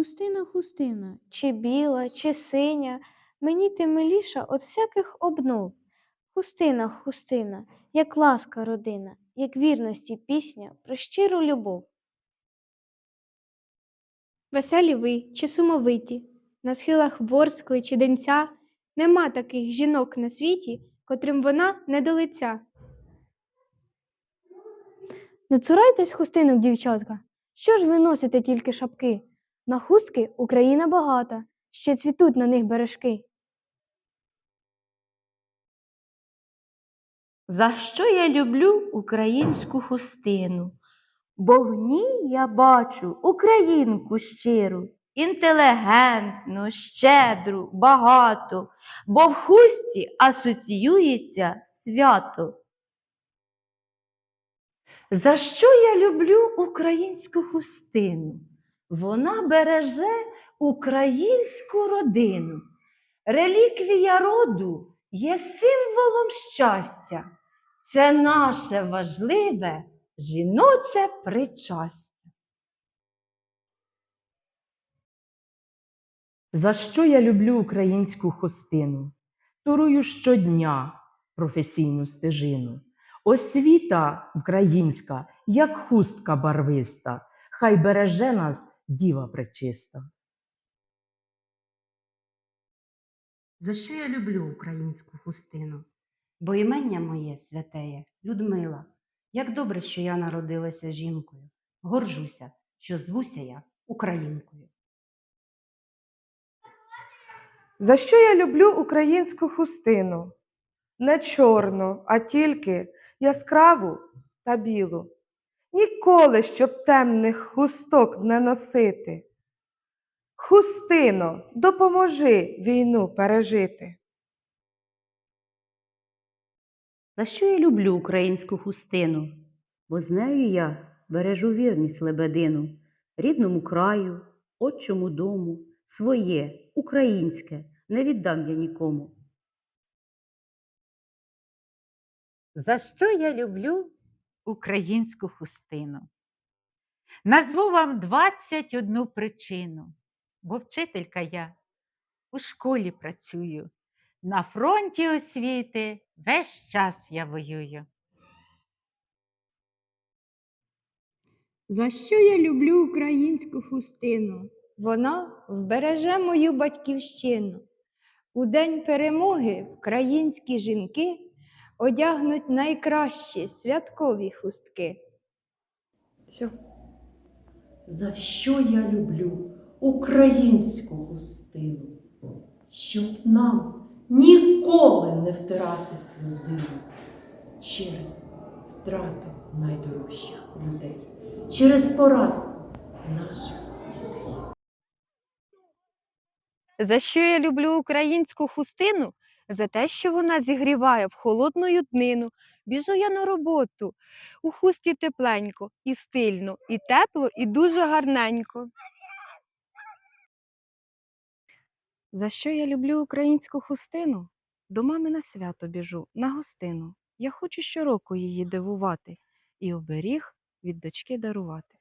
Хустина, хустина, чи біла, чи синя, мені ти миліша от всяких обнов. Хустина, хустина, як ласка родина, як вірності пісня про щиру любов. Веселі ви чи сумовиті, на схилах ворскли чи денця, нема таких жінок на світі, котрим вона не до лиця. Не цурайтесь хустинок, дівчатка. Що ж ви носите тільки шапки? На хустки Україна багата, ще цвітуть на них бережки. За що я люблю українську хустину? Бо в ній я бачу українку щиру, інтелігентну, щедру, багату, бо в хустці асоціюється свято. За що я люблю українську хустину? Вона береже українську родину. Реліквія роду є символом щастя. Це наше важливе жіноче причастя. За що я люблю українську хустину? Турую щодня професійну стежину. Освіта українська, як хустка барвиста, хай береже нас діва пречиста. За що я люблю українську хустину? Бо імення моє святеє Людмила. Як добре, що я народилася жінкою. Горжуся, що звуся я українкою. За що я люблю українську хустину? Не чорну, а тільки яскраву та білу. Ніколи, щоб темних хусток не носити. Хустино, допоможи війну пережити. За що я люблю українську хустину? Бо з нею я бережу вірність лебедину, рідному краю, отчому дому, своє, українське, не віддам я нікому. За що я люблю українську хустину? Назву вам 21 причину, бо вчителька я у школі працюю, на фронті освіти весь час я воюю. За що я люблю українську хустину? Вона вбереже мою батьківщину. У день перемоги українські жінки одягнуть найкращі святкові хустки. За що я люблю українську гостину, щоб нам ніколи не втирати сльозину через втрату найдорожчих людей, через поразку наших дітей. За що я люблю українську хустину? За те, що вона зігріває в холодну днину. Біжу я на роботу. У хусті тепленько, і стильно, і тепло, і дуже гарненько. За що я люблю українську хустину? До мами на свято біжу, на гостину. Я хочу щороку її дивувати і оберіг від дочки дарувати.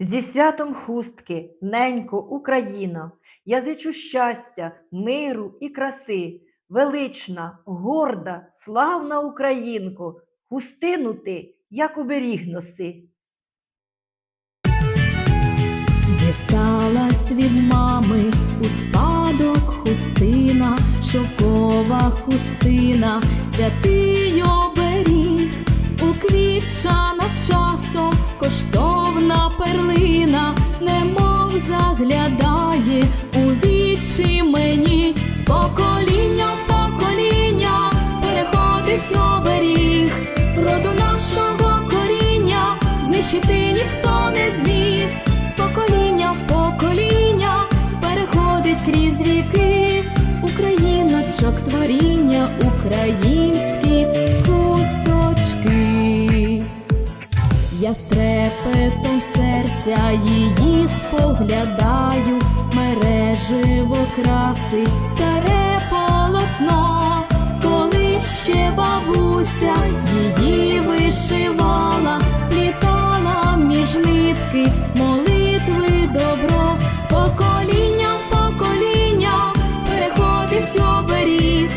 Зі святом хустки, ненько, Україна, я зичу щастя, миру і краси, велична, горда, славна Українко, хустину ти, як оберіг носи. Дісталась від мами у спадок хустина, шовкова хустина, святий знищити ніхто не зміг? З покоління в покоління переходить крізь віки. Україночок творіння, українські хусточки. Я з трепетом серця її споглядаю, мереживо краси, старе полотно, віки, молитви, добро, з покоління в покоління переходить оберіг,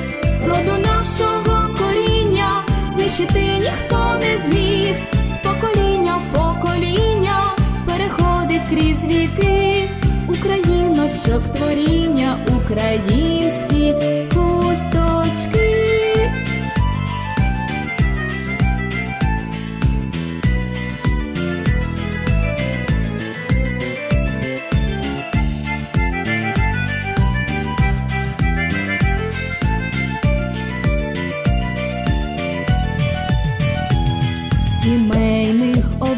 роду нашого коріння, знищити ніхто не зміг, з покоління в покоління переходить крізь віки, україночок творіння, українські.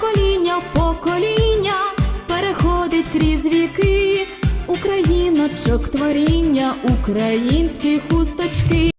покоління в покоління переходить крізь віки, Україночок творіння, українські хусточки.